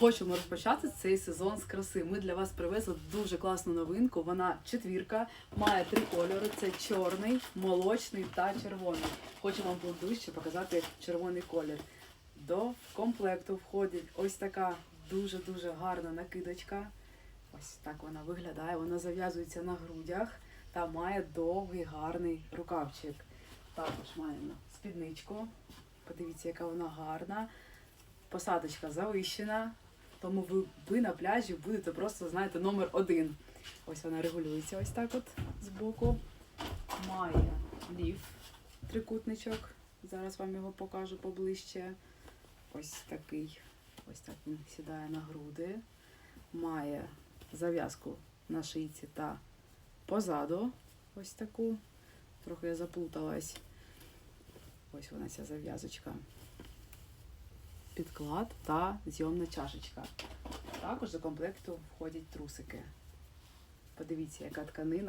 Хочемо розпочати цей сезон з краси. Ми для вас привезли дуже класну новинку. Вона четвірка, має три кольори: це чорний, молочний та червоний. Хочу вам ближче показати червоний колір. До комплекту входить ось така дуже-дуже гарна накидочка. Ось так вона виглядає. Вона зав'язується на грудях та має довгий гарний рукавчик. Також маємо спідничку. Подивіться, яка вона гарна. Посадочка завищена. Тому ви, ви на пляжі будете просто, знаєте, номер один. Ось вона регулюється ось так от збоку. Має ліф, трикутничок. Зараз вам його покажу поближче. Ось такий. Ось так він сідає на груди. Має зав'язку на шийці та позаду. Ось таку. Трохи я заплуталась. Ось вона ця зав'язочка. Підклад та зйомна чашечка. Також до комплекту входять трусики. Подивіться, яка тканина.